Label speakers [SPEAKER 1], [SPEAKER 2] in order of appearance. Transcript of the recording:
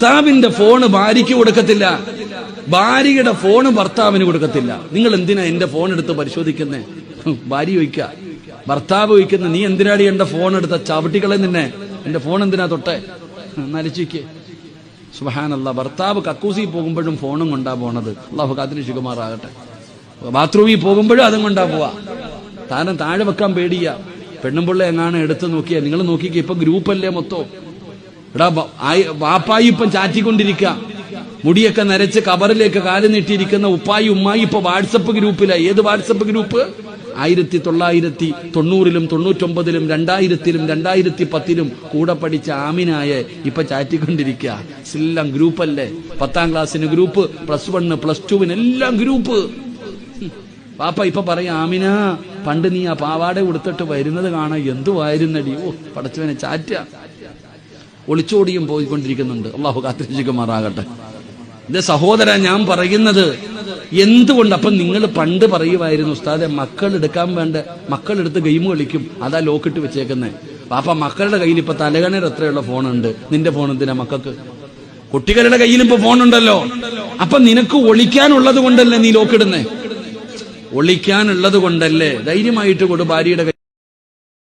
[SPEAKER 1] ഭർത്താവിന്റെ ഫോണ് ഭാര്യയ്ക്ക് കൊടുക്കത്തില്ല. ഭാര്യയുടെ ഫോണ് ഭർത്താവിന് കൊടുക്കത്തില്ല. നിങ്ങൾ എന്തിനാ എന്റെ ഫോൺ എടുത്ത് പരിശോധിക്കുന്നേ? ഭാര്യ ചോദിക്ക. ഭർത്താവ് ചോദിക്കുന്ന നീ എന്തിനാടി എന്റെ ഫോൺ എടുത്ത ചവിട്ടികളെ നിന്നെ? എന്റെ ഫോൺ എന്തിനാ തൊട്ടെ? നലിച്ചിക്ക് സുഹാനല്ല ഭർത്താവ് കക്കൂസി പോകുമ്പോഴും ഫോണും കൊണ്ടാ പോണത്. അള്ളാഹു കാത്തിന് ശുകുമാറാകട്ടെ ബാത്റൂമിൽ പോകുമ്പോഴും അതും കൊണ്ടാ പോവാ. താനം താഴെ വെക്കാൻ പേടിയ. പെണ്ണുമ്പിള്ള എങ്ങാണ് എടുത്ത് നോക്കിയാ. നിങ്ങൾ നോക്കിക്കേ ഇപ്പൊ ഗ്രൂപ്പല്ലേ മൊത്തം. എടാ വാപ്പായി ഇപ്പം ചാറ്റിക്കൊണ്ടിരിക്കുക മുടിയൊക്കെ നരച്ച് കബറിലേക്ക് കാൽ നീട്ടിയിരിക്കുന്ന ഉപ്പായി ഉമ്മായി ഇപ്പൊ വാട്സപ്പ് ഗ്രൂപ്പില. ഏത് വാട്സപ്പ് ഗ്രൂപ്പ്? ആയിരത്തി തൊള്ളായിരത്തി തൊണ്ണൂറിലും തൊണ്ണൂറ്റൊമ്പതിലും രണ്ടായിരത്തിലും രണ്ടായിരത്തി പത്തിലും കൂടെ പഠിച്ച ആമിനായ ഇപ്പൊ ചാറ്റിക്കൊണ്ടിരിക്കുക എല്ലാം ഗ്രൂപ്പല്ലേ? പത്താം ക്ലാസ്സിന് ഗ്രൂപ്പ് പ്ലസ് വണ്ണ് പ്ലസ് ടുവിന് എല്ലാം ഗ്രൂപ്പ്. പാപ്പ ഇപ്പൊ പറയാം ആമിന പണ്ട് നീ ആ പാവാട ഉടുത്തിട്ട് വരുന്നത് കാണാൻ എന്തുവായിരുന്നടി? ഓ പടച്ചവനെ ചാറ്റ. ഒളിച്ചോടിയും പോയിക്കൊണ്ടിരിക്കുന്നുണ്ട്. അള്ളാഹു കാത്തിരിക്കുമാറാകട്ടെ എന്റെ സഹോദര ഞാൻ പറയുന്നത് എന്തുകൊണ്ട്? അപ്പം നിങ്ങൾ പണ്ട് പറയുമായിരുന്നു ഉസ്താദെ മക്കൾ എടുക്കാൻ വേണ്ട മക്കൾ എടുത്ത് ഗെയിം കളിക്കും. അതാ ലോക്കിട്ട് വെച്ചേക്കുന്നത് പാപ്പ മക്കളുടെ കയ്യിൽ ഇപ്പൊ തലകണയിൽ എത്രയുള്ള ഫോണുണ്ട്? നിന്റെ ഫോൺ എന്തിനാ മക്കൾക്ക്? കുട്ടികളുടെ കയ്യിൽ ഇപ്പൊ ഫോണുണ്ടല്ലോ. അപ്പൊ നിനക്ക് ഒളിക്കാനുള്ളത് കൊണ്ടല്ലേ നീ ലോക്കിടുന്നേ ഒളിക്കാനുള്ളത് കൊണ്ടല്ലേ? ധൈര്യമായിട്ട് കൊടു ഭാര്യയുടെ